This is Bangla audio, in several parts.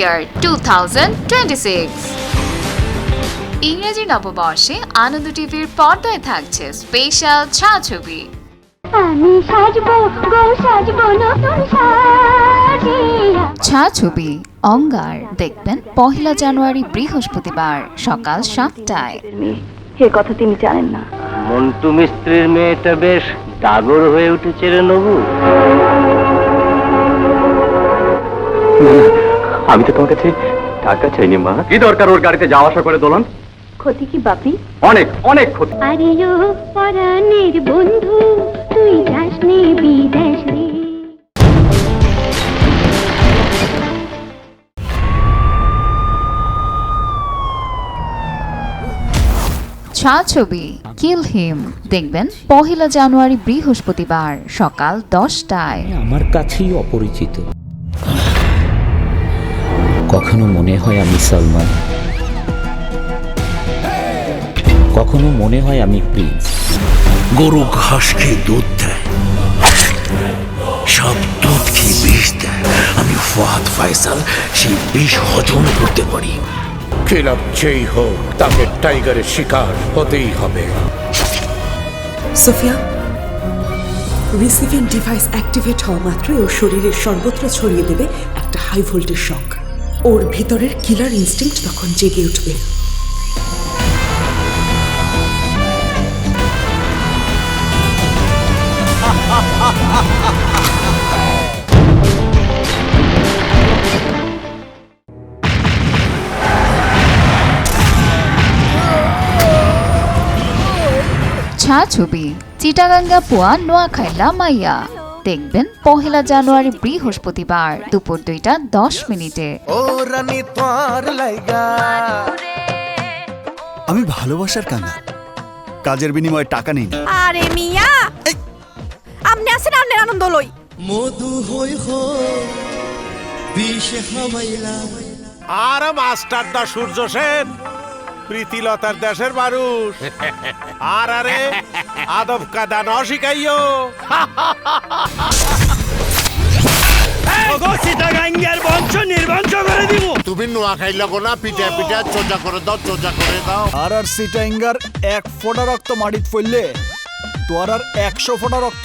Year two thousand twenty six ইংরেজি নববর্ষে আনন্দ টিভির পর্দায় থাকছে স্পেশাল ছায়াছবি। আমি সাজবো গো সাজবো নতুন ছায়াছবি অঙ্গার দেখবেন পহেলা জানুয়ারি বৃহস্পতিবার সকাল সাতটায়। এ কথা তিনি জানেন না। মন্টু মিস্ত্রির মেয়েটা বেশ ডাগর হয়ে উঠেছে রে নবু। আমি তো তোমার কাছে টাকা চাইনি মা। কি দরকার ওর গাড়িতে যাওয়া আসা করে দোলন? ক্ষতি কি বাপি? অনেক অনেক ক্ষতি। আরে ও পরাণের বন্ধু তুই যাস নে বিদেশ রে ছায়াছবি কিল হিম দেখবেন পহেলা জানুয়ারি বৃহস্পতিবার সকাল দশটায়। আমার কাছেই অপরিচিত। কখনো মনে হয় আমি সালমান। কখনো মনে হয় আমি প্রিন্স। গরু ঘাস খেয়ে দুধ দেয়। সব দুধ খেয়ে বিষ দেয়। আমি ফাহাদ ফাইসাল সেই বিষ হজম করতে পারি। ক্লাব যেই হোক তাকে টাইগারের শিকার হতেই হবে। সোফিয়া রিসিভিং ডিভাইস অ্যাক্টিভেট হওয়া মাত্রই ওর শরীরের সর্বত্র ছড়িয়ে দেবে একটা হাই ভোল্টেজ শক। ওর ভিতরের কিলার ইনস্টিংক্ট তখন জেগে উঠবে। ছায়াছবি চিটাগাঙ্গা পুয়া নোয়াখাইলা মাইয়া। দেখবেন পহেলা জানুয়ারি বৃহস্পতিবার দুপুর দুইটা দশ মিনিটে। আমি ভালোবাসার কাঙ্গা কাজের বিনিময়ে টাকা নেই। আরে মিয়া! আপনি আছেন আমনের আনন্দ লই। আর মাস্টারদা সূর্য সেন প্রীতিলতার দেশের মানুষ। আর আরে আদব কাদা ন শিখাইও। তুমি নোয়া খাইলা না পিঠা পিঠা চোজা করে দাও চোজা করে দাও। আর আর সিটাইঙ্গার এক ফোঁটা রক্ত মাটিত ফেললে তোর আর একশো ফোঁটা রক্ত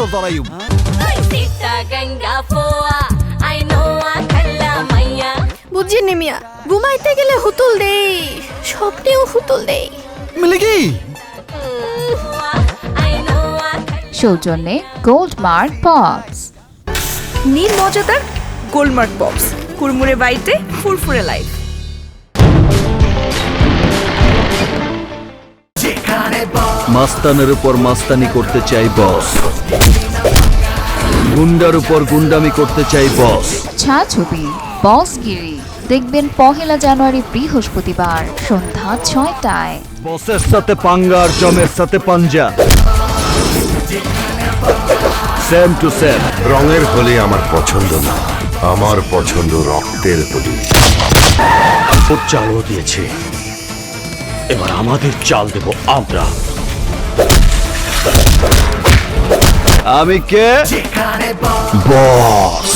বুঝিনি মিয়া ঘুমাইতে গেলে হুতুল দেই। স্বপ্নেও হুতুল দেই মিলে কি? সৌজন্যে গোল্ড মার্ক পপস নীল মজাদার গোলমার্ক বক্স কুরমুরে বাইতে ফুরফুরে লাইফ মাস্তানের উপর মাস্তানি করতে চাই বস গুন্ডার উপর গুন্ডামি করতে চাই বস। ছায়াছবি বসগিরি দেখবেন পহেলা জানুয়ারি বৃহস্পতিবার সন্ধ্যা ছয়টায়। বসের সাথে পাঙ্গা আর জমের সাথে পাঞ্জা। সেম টু সেম রঙের হলে আমার পছন্দ না আমার পছন্দ রক্তের হলি। ও চালও দিয়েছে। এবার আমাদের চাল দেব আমরা। আমি কে? বস।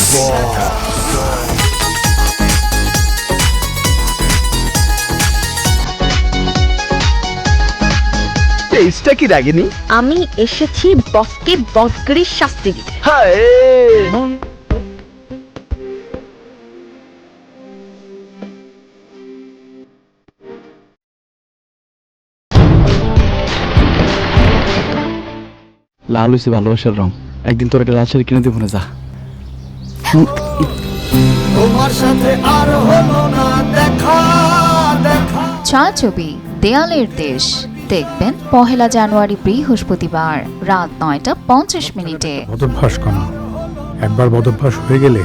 টেস্টটা কি রাগেনি? আমি এসেছি বসকে বসগিরির শাস্তি দিতে। হায়! লাল হয়েছে ভালোবাসার রং। একদিন তোর একটা লাল শাড়ি কিনে দেবো না যা। থ্যাংক আর চা ছবি দেয়ালের দেশ। দেখবেন পহেলা জানুয়ারি বৃহস্পতিবার রাত নয়টা পঞ্চাশ মিনিটে। বদভ্যাস করা একবার বদভ্যাস হয়ে গেলে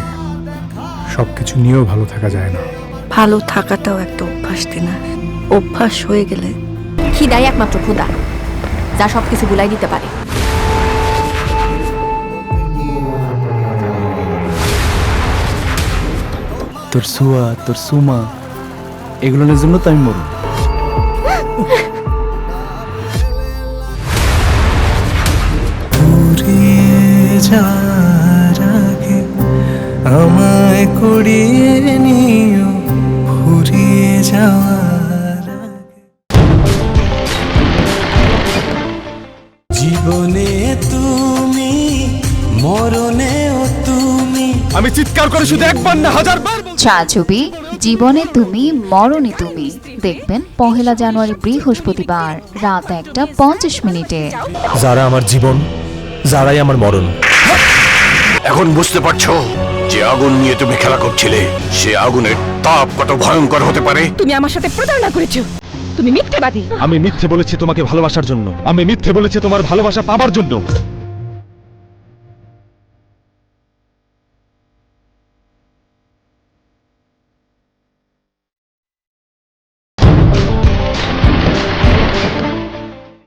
সবকিছু নিয়েও ভালো থাকা যায় না। ভালো থাকাটাও একটা অভ্যাস না অভ্যাস হয়ে গেলে খিদাই একমাত্র ক্ষুদা যা সবকিছু বুলাই দিতে পারে। তোর সুয়া, তোর সুমা, এগুলোর জন্য তো আমি মরু আমায় কুড়িয়ে নিও যাওয়ার জীবনে তুমি মরণেও আমি চিৎকার করে শুধু একবার না হাজার বার ছায়াছবি জীবনে তুমি মরণে তুমি। দেখবেন পহেলা জানুয়ারি বৃহস্পতিবার রাত একটা পঞ্চাশ মিনিটে। যারা আমার জীবন যারাই আমার মরণ। এখন বুঝতে পারছ যে আগুন নিয়ে তুমি খেলা করছিলে? সে আগুনের তাপ কত ভয়ঙ্কর হতে পারে? তুমি আমার সাথে প্রতারণা করেছ। তুমি মিথ্যেবাদী। আমি মিথ্যে বলেছি তোমাকে ভালোবাসার জন্য। আমি মিথ্যে বলেছি তোমার ভালোবাসা পাবার জন্য।